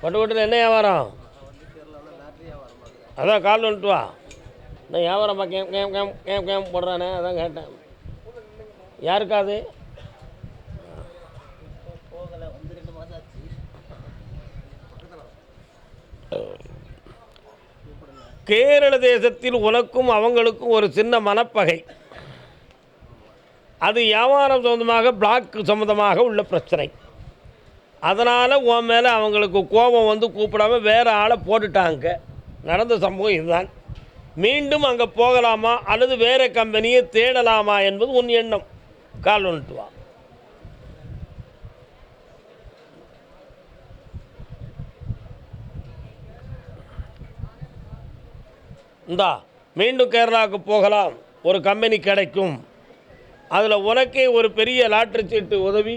பட்டுக்கோட்டையில் என்ன வியாபாரம்? அதான் கால் வந்துட்டு வா. நான் வியாபாரம்ப்பா game game game game game போடுறானே அதான் கேட்டேன். யாருக்காது கேரள தேசத்தில் உனக்கும் அவங்களுக்கும் ஒரு சின்ன மனப்பகை. அது வியாபாரம் சம்மந்தமாக பிளாக் சம்மந்தமாக உள்ள பிரச்சனை. அதனால் உன் மேலே அவங்களுக்கு கோபம் வந்து கூப்பிடாம வேறு ஆளை போட்டுட்டாங்க. நடந்த சம்பவம் இதுதான். மீண்டும் அங்கே போகலாமா அல்லது வேறு கம்பெனியை தேடலாமா என்பது உன் எண்ணம். கால் வந்துட்டு வா. இந்தா மீண்டும் கேரளாவுக்கு போகலாம். ஒரு கம்பெனி கிடைக்கும். அதில் உனக்கே ஒரு பெரிய லாட்ரி சீட்டு உதவி.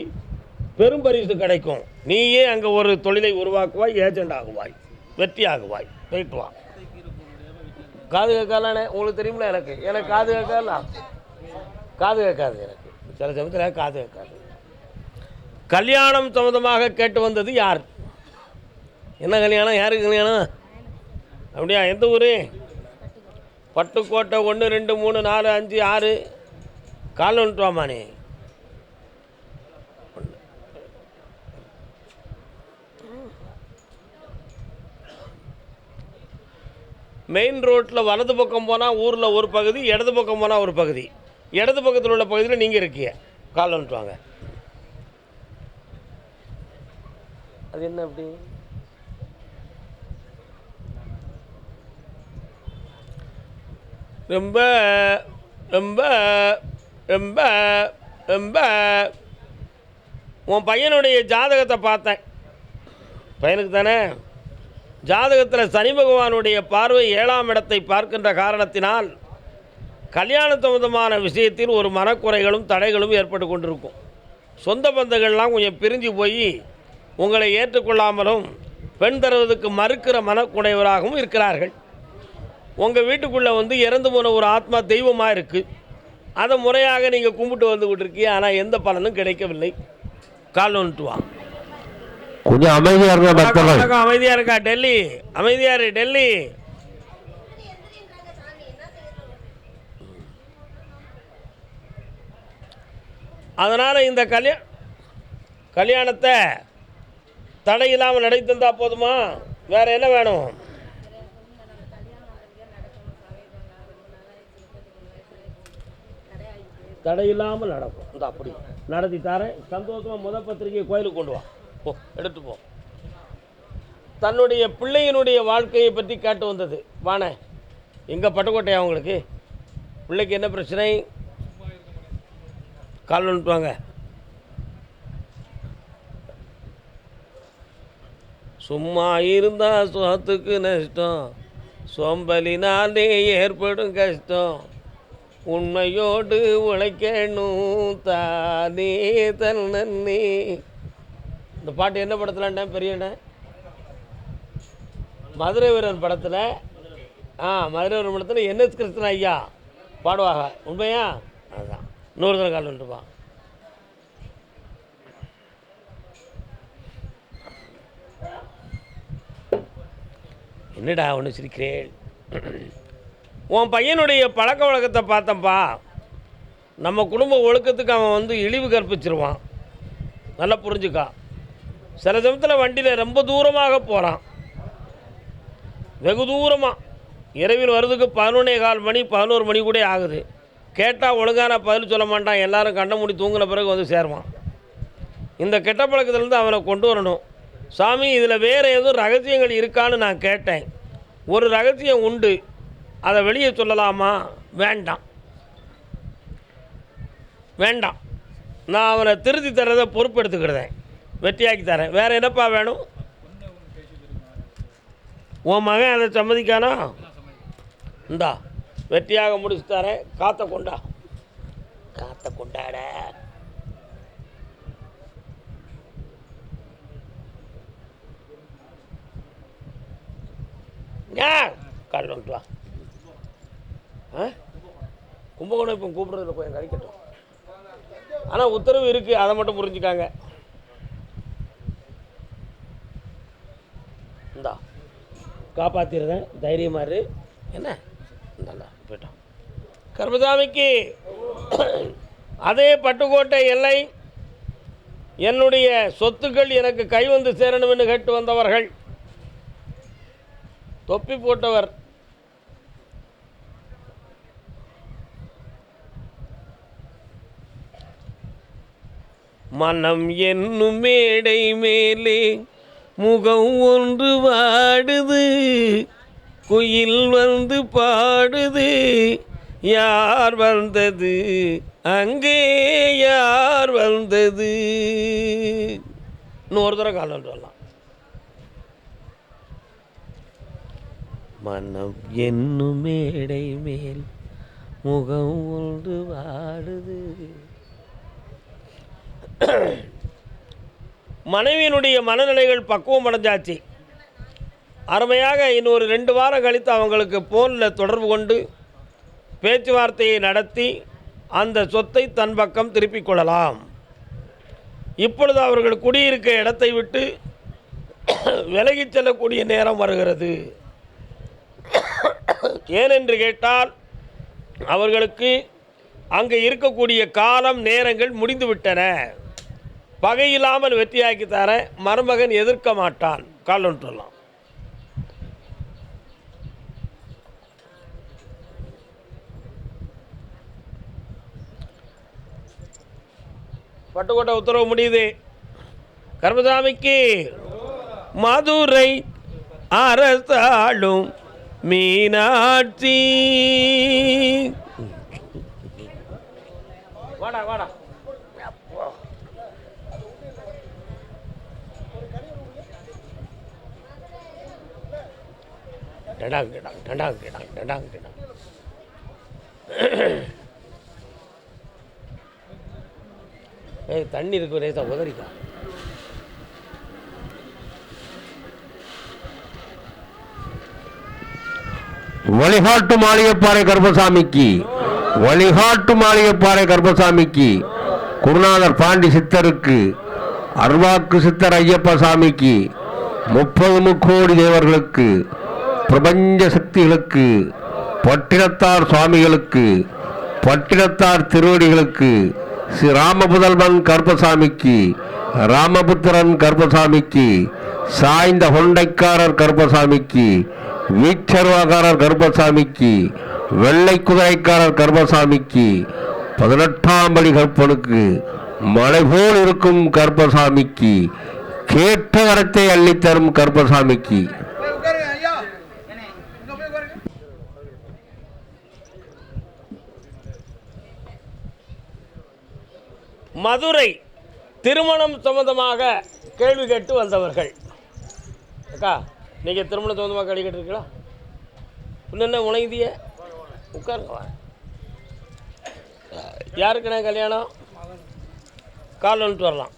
பெரும் பரிசு கிடைக்கும். நீயே அங்கே ஒரு தொழிலை உருவாக்குவாய் ஏஜெண்ட் ஆகுவாய் வெற்றி ஆகுவாய். போயிட்டு வா. காது கேட்கலானே உங்களுக்கு தெரியுமில எனக்கு. எனக்கு காது கேட்கலாம் காது கேட்காது எனக்கு. சில சமயத்தில் காது கேட்காது. கல்யாணம் சம்மந்தமாக கேட்டு வந்தது யார்? என்ன கல்யாணம்? யாருக்கு கல்யாணம்? அப்படியா? எந்த ஊர்? பட்டுக்கோட்டை ஒன்று ரெண்டு மூணு நாலு அஞ்சு ஆறு. கால் வந்துட்டு வாமா மெயின் ரோட்டில் வலது பக்கம் போனால் ஊரில் ஒரு பகுதி இடது பக்கம் போனால் ஒரு பகுதி. இடது பக்கத்தில் உள்ள பகுதியில் நீங்கள் இருக்கீங்க. கால் வந்துட்டு வாங்க. அது என்ன அப்படி? ரொம்ப ரொம்ப ரொம்ப ரொம்ப. உன் பையனுடைய ஜாதகத்தை பார்த்தேன். பையனுக்கு தானே ஜாதகத்தில் சனி பகவானுடைய பார்வை ஏழாம் இடத்தை பார்க்கின்ற காரணத்தினால் கல்யாண சம்பந்தமான விஷயத்தில் ஒரு மனக்குறைகளும் தடைகளும் ஏற்பட்டு கொண்டிருக்கும். சொந்த பந்தங்கள்லாம் கொஞ்சம் பிரிஞ்சு போய் உங்களை ஏற்றுக்கொள்ளாமலும் பெண் தருவதற்கு மறுக்கிற மனக்குடையவராகவும் இருக்கிறார்கள். உங்கள் வீட்டுக்குள்ளே வந்து இறந்து போன ஒரு ஆத்மா தெய்வமாக இருக்குது அதை முறையாக நீங்கள் கும்பிட்டு வந்துக்கிட்டு இருக்கீங்க ஆனால் எந்த பலனும் கிடைக்கவில்லை. கால் வந்துட்டு கொஞ்சம் அமைதியா இருங்க பக்தர்கள். அமைதியாக இருக்கா டெல்லி? அமைதியா இரு டெல்லி. அதனால் இந்த கல்யா கல்யாணத்தை தடை இல்லாமல் நடத்தி தந்தா போதுமா? வேற என்ன வேணும்? தடை இல்லாமல் நடக்கும். இந்த அப்படி. நடத்தி தரேன். சந்தோஷமாக முத பத்திரிக்கை கோயிலுக்கு கொண்டு வா. போ எடுத்து போ. தன்னுடைய பிள்ளையினுடைய வாழ்க்கையை பற்றி கேட்டு வந்தது. வாண எங்கே பட்டுக்கோட்டையா உங்களுக்கு? பிள்ளைக்கு என்ன பிரச்சனை? கால் வந்துட்டு வாங்க. சும்மா இருந்தால் சோத்துக்கு நஷ்டம். சோம்பலினாலே ஏற்படும் கஷ்டம். உண்மையோடு உழைக்கணும் தானே தன்னே இந்த பாட்டு என்ன படத்துலண்ணே பெரியண்ணே மதுரை வீரன் படத்தில் ஆ மதுரை வீரன் படத்தில் என்எஸ் கிருஷ்ணன் ஐயா பாடுவாங்க. உண்மையா? அதுதான் நூறு தடவை கால் வந்துட்டுப்பா என்னடா ஒன்று சிரிக்கிறேன் உன் பையனுடைய பழக்க வழக்கத்தை பார்த்தப்பா நம்ம குடும்ப ஒழுக்கத்துக்கு அவன் வந்து இழிவு கற்பிச்சிருவான். நல்லா புரிஞ்சுக்கா. சில சமயத்தில் வண்டியில் ரொம்ப தூரமாக போகிறான் வெகு தூரமாக இரவில் வர்றதுக்கு பதினொன்னே கால் மணி பதினோரு மணி கூட ஆகுது கேட்டால் ஒழுங்கான பதில் சொல்ல மாட்டான் எல்லாரும் கண்ண மூடி தூங்கின பிறகு வந்து சேருவான் இந்த கெட்ட பழக்கத்துலேருந்து அவனை கொண்டு வரணும் சாமி இதில் வேறு எதுவும் ரகசியங்கள் இருக்கான்னு நான் கேட்டேன் ஒரு ரகசியம் உண்டு அதை வெளியே சொல்லலாமா வேண்டாம் வேண்டாம் நான் அவனை திருத்தி தர்றதை பொறுப்பெடுத்துக்கிடுதேன் வெற்றியாக்கி தரேன். வேறு என்னப்பா வேணும்? உன் மகன் அதை சம்மதிக்கானா? இந்தா வெற்றியாக முடிச்சு தரேன். காத்த கொண்டா. காத்த கொண்டாட. ஏன் கால் வந்துட்டு வா ஆ? கும்பகோணம் இப்போ கூப்பிட்றதுல கொஞ்சம் கழிக்கட்டும். ஆனால் உத்தரவு இருக்குது அதை மட்டும் புரிஞ்சுக்காங்க இந்தா காப்பாற்றிடுறேன் தைரியமாக இரு. என்ன? நல்லா போயிட்டோம் கர்மசாமிக்கு அதே பட்டுக்கோட்டை எல்லை என்னுடைய சொத்துக்கள் எனக்கு கை வந்து சேரணும்னு கேட்டு வந்தவர்கள் தொப்பி போட்டவர் மனம் என்னும் மேடை மேலே முகம் ஒன்று வாடுது குயில் வந்து பாடுது. யார் வந்தது? அங்கே யார் வந்தது? இன்னொரு தடவை காலம் சொல்லலாம் மனம் என்னும் மேடை மேல் முகம் ஒன்று வாடுது. மனைவியினுடைய மனநிலைகள் பக்குவம் அடைஞ்சாச்சு. அருமையாக இன்னொரு ரெண்டு வாரம் கழித்து அவங்களுக்கு ஃபோனில் தொடர்பு கொண்டு பேச்சுவார்த்தையை நடத்தி அந்த சொத்தை தன் பக்கம் திருப்பிக் கொள்ளலாம். இப்பொழுது அவர்கள் குடியிருக்க இடத்தை விட்டு விலகிச் செல்லக்கூடிய நேரம் வருகிறது. ஏனென்று கேட்டால் அவர்களுக்கு அங்கே இருக்கக்கூடிய காலம் நேரங்கள் முடிந்துவிட்டன. பகையில்லாமல் வெற்றியாக்கி தர மருமகன் எதிர்க்க மாட்டான். காலொன்றலாம் பட்டுக்கோட்டை உத்தரவு முடியுது. கர்மசாமிக்கு மதுரை அரசாளும் மீனாட்சி. வாடா வாடா. டடாங் டடாங் டடாங் டடாங் டடாங் டடாங். ஏய் தண்ணி இருக்கு ரேசா உதறிக்கா. வழிகாட்டு மாளிகைப்பாறை கருப்பசாமிக்கு வழிகாட்டு மாளிகைப்பாறை கர்பசாமிக்கு குருநாதர் பாண்டி சித்தருக்கு அருவாக்கு சித்தர் ஐயப்ப சாமிக்கு முப்பது முக்கோடி தேவர்களுக்கு பிரபஞ்ச சக்திகளுக்கு பட்டினத்தார் சுவாமிகளுக்கு பட்டினத்தார் திருவடிகளுக்கு ஸ்ரீ ராமபுதல்வன் கருப்பசாமிக்கு ராமபுத்திரன் கருப்பசாமிக்கு சாய்ந்த கொண்டைக்காரர் கருப்பசாமிக்கு வீச்சர்வாகாரர் கருப்பசாமிக்கு வெள்ளை குதிரைக்காரர் கருப்பசாமிக்கு பதினெட்டாம் படி கற்பனுக்கு மலை போல் இருக்கும் கருப்பசாமிக்கு கேட்ட வரத்தை அள்ளித்தரும் கருப்பசாமிக்கு போய் உட்காருங்க ஐயா இங்க போய் உட்காருங்க மதுரை திருமணம் சம்பந்தமாக கேள்வி கேட்டு வந்தவர்கள். அக்கா நீங்கள் திருமணம் சம்பந்தமாக கேள்வி கேட்டிருக்கீங்களா? இன்னும் என்ன உணங்குதிய உட்காருங்க வா யாருக்குண்ணே கல்யாணம்? கால் வந்துட்டு வரலாம்.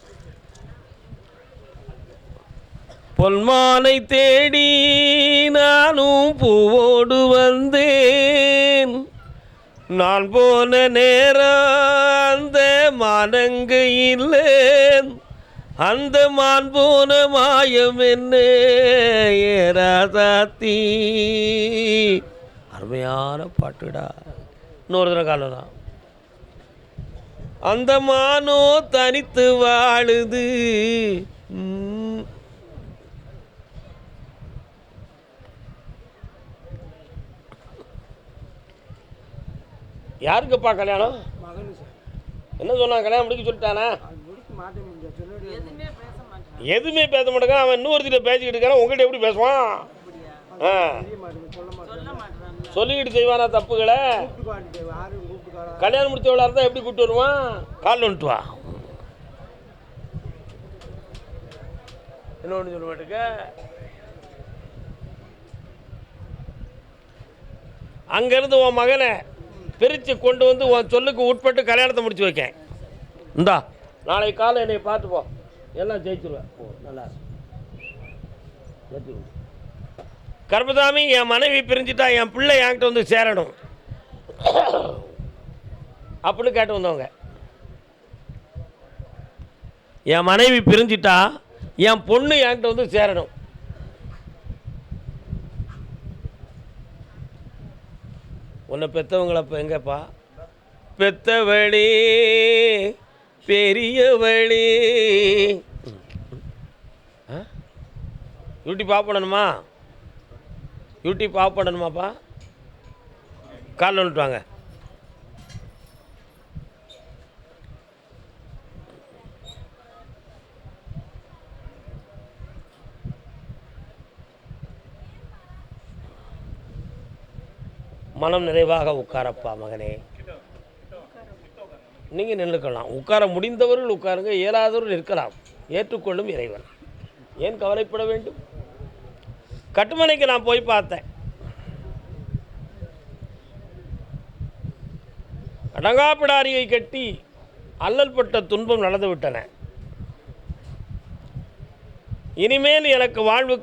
பொன்மானை தேடி நானும் பூவோடு வந்தேன். நான் போன நேரம் அந்த மானங்கு இல்லேன் அந்த மான் போன மாயம் என்ன ஏராதாத்தி அருமையான பாட்டுடா. இன்னொரு தடவை காலம் தான் அந்த மானோ தனித்து வாழுது. யாருக்குப்பா கல்யாணம்? மகனு சார். என்ன சொன்னான்? கல்யாணம் முடிக்க சொல்லிட்டானா? எதுவுமே பேச மாட்டேங்க அவன் இன்னொருத்திட்ட பேசிக்கிட்டு இருக்கான். உங்கள்கிட்ட எப்படி பேசுவான்? ஆ. சொல்லிக்கிட்டு செய்வானா தப்புகளை? கல்யாணம் காட்டு யாரும் கல்யாணம் இருந்தால் எப்படி கூப்பிட்டு வருவான்? கால் வந்துட்டு வா. என்ன ஒன்று சொல்ல மாட்டேங்க? அங்கேருந்து உன் மகனை பிரித்து கொண்டு வந்து உன் சொல்லுக்கு உட்பட்டு கல்யாணத்தை முடிச்சு வைக்கேன். இந்தா. நாளைக்கு காலை என்னை பார்த்து போ எல்லாம் ஜெயிச்சிருவேன். ஓ நல்லா கர்மசாமி என் மனைவி பிரிஞ்சுட்டா என் பிள்ளை என்கிட்ட வந்து சேரணும். அப்படின்னு கேட்டு வந்தவங்க. என் மனைவி பிரிஞ்சிட்டா என் பொண்ணு என்கிட்ட வந்து சேரணும். உன்னை பெற்றவங்களை இப்போ எங்கப்பா? பெத்தவழி பெரியவழி ஆ? யூடியூப் ஆஃப் பண்ணணுமா? யூடியூப் ஆஃப் பண்ணணுமாப்பா? காலில் வந்துட்டு மனம் நிறைவாக உட்காரப்பா மகனே. நீங்கள் நின்றுக்கலாம் உட்கார முடிந்தவர்கள் உட்காருங்க இயலாதவர்கள் இருக்கலாம். ஏற்றுக்கொள்ளும் இறைவன். ஏன் கவலைப்பட வேண்டும்? கட்டுமனைக்கு நான் போய் பார்த்தேன். அடங்காப்பிடாரியை கட்டி அல்லல்பட்ட துன்பம் நடந்துவிட்டன. இனிமேல் எனக்கு வாழ்வு